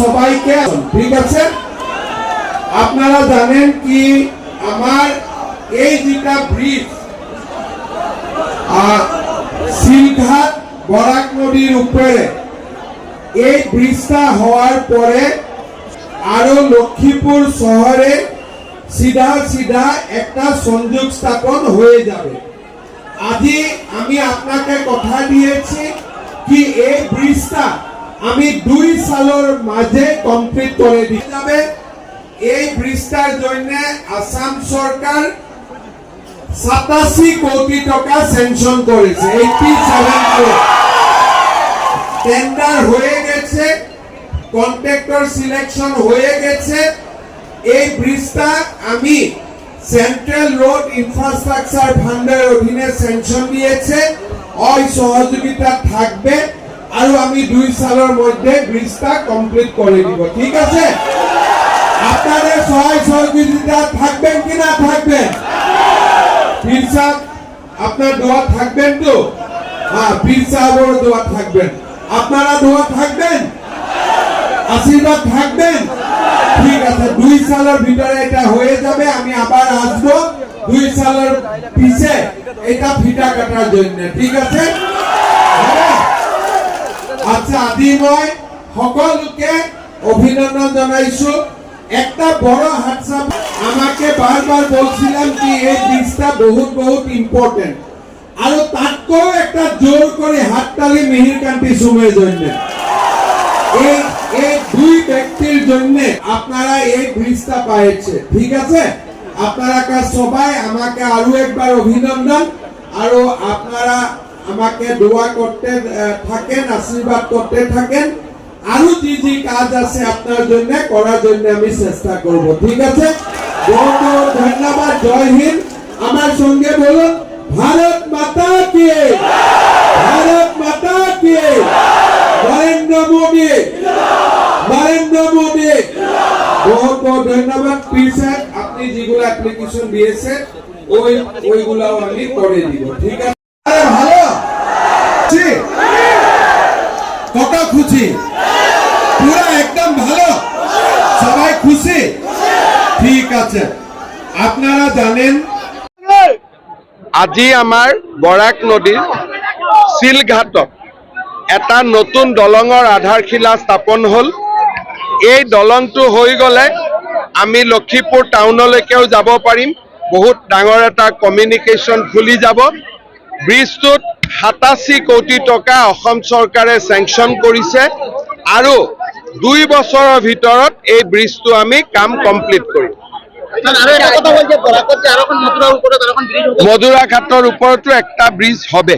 সবাইকে ঠিক আছে? আপনারা জানেন কি আমার এই যেটা ব্রিজ শিলঘাট বরাক নদীর উপরে, এই ব্রিজটা হওয়ার পরে আরও লক্ষ্মীপুর শহরে সিধা সিধা একটা সংযোগ স্থাপন হয়ে যাবে। আজি আমি আপনাকে কথা দিয়েছি কি এই ব্রিজটা আমি দুই সালের মাঝে কমপ্লিট করে দিয়ে যাবে, এই ব্রিজটার জন্য আসাম সরকার সাতাশি কোটি টাকা স্যাংশন করেছে এইটি সেভেন টেন্ডার হয়ে গেছে কন্ট্রাক্টর সিলেকশন হয়ে গেছে। এই ব্রিজটা আমি সেন্ট্রাল রোড ইনফ্রাস্ট্রাকচার ফান্ডের অধীনে স্যাংশন দিয়েছে ওই সহযোগিতা থাকবে। আর আমি দুই সালের মধ্যে ব্রিজটা কমপ্লিট করে দিব, ঠিক আছে? আপনাদের সহায় সহযোগিতা থাকবেন কি না থাকবেন? আপনার দোয়া থাকবেন তো? হ্যাঁ দোয়া থাকবেন। আপনারা দোয়া থাকবেন? আশীর্বাদ থাকবেন? ঠিক আছে, দুই সালের ভিতরে এটা হয়ে যাবে, আমি আবার আসব। দুই সালের পিছে এটা ফিটা কাটার জন্য, ঠিক আছে? আচ্ছা আদি মই সকলোকে অভিনন্দন জানাইছো। একটা বড় হাতসাপ আমাকে বারবার বলছিলাম কি এই ব্রিজটা বহুত বহুত ইম্পর্টেন্ট আৰু তাতকৈ একটা জোর করে হাততালি মিহির কান্তি সুমের জন্য। এই এই দুই ব্যক্তির জন্য আপনারা এই ব্রিজটা পাইছে, ঠিক আছে? আপনারা সবাই আমাকে আরও একবার অভিনন্দন। আৰু আপনারা আমাকে দোয়া করতে থাকেন, আশীর্বাদ করতে থাকেন। আরও যে যে কাজ আছে আপনার জন্য, করার জন্য আমি চেষ্টা করব, ঠিক আছে? বহুত ধন্যবাদ, জয় হিন্দ। আমার সঙ্গে বলুন, ভারত মাতা কে? ভারত মাতা কে? নরেন্দ্র মোদী? নরেন্দ্র মোদী? বহুত ধন্যবাদ প্লিজ স্যার। আপনি যেগুলো অ্যাপ্লিকেশন দিয়েছেন, ওই ওইগুলাও আমি করে দিব, ঠিক আছে? কত খুশি? পুরো একদম ভালো। সবাই খুশি? ঠিক আছে। আপনারা জানেন, আজি আমাৰ বৰাক নদীৰ চিলঘাটত এটা নতুন দলঙৰ আধাৰশিলা স্থাপন হ'ল। এই দলংটো হৈ গ'লে আমি লক্ষীপুৰ টাউনলৈকেও যাব পাৰিম। বহুত ডাঙৰ এটা কমিউনিকেশ্যন খুলি যাব। ব্ৰিজটোত সাতাশী কোটি টকা অসম চৰকাৰে চেংচন কৰিছে আৰু দুই বছৰৰ ভিতৰত এই ব্ৰিজটো আমি কাম কমপ্লিট কৰিম। ব্রিজ মধুৰা ঘাটৰ ওপৰতো একটা ব্ৰিজ হবে।